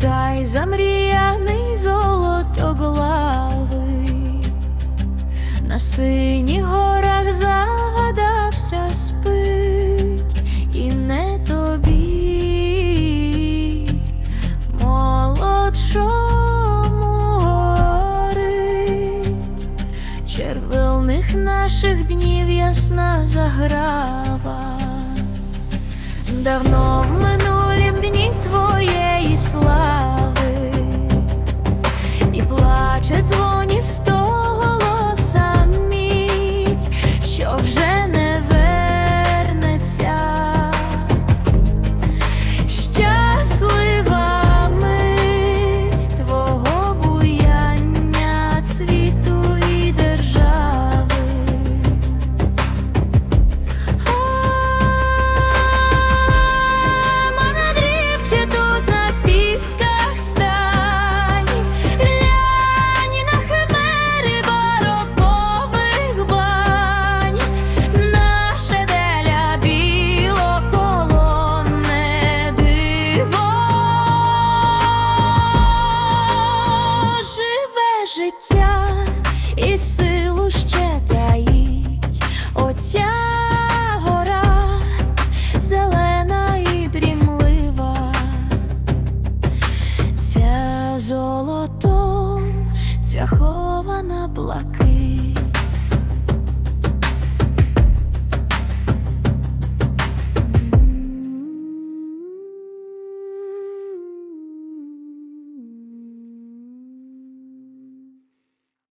край замріяний золотоглавий, на синіх горах загадався спить, і не тобі, молодшому горить, червоних наших днів ясна заграва. Давно It's do і силу ще оця гора зелена і дрімлива, ця золотом цвяхована блакить.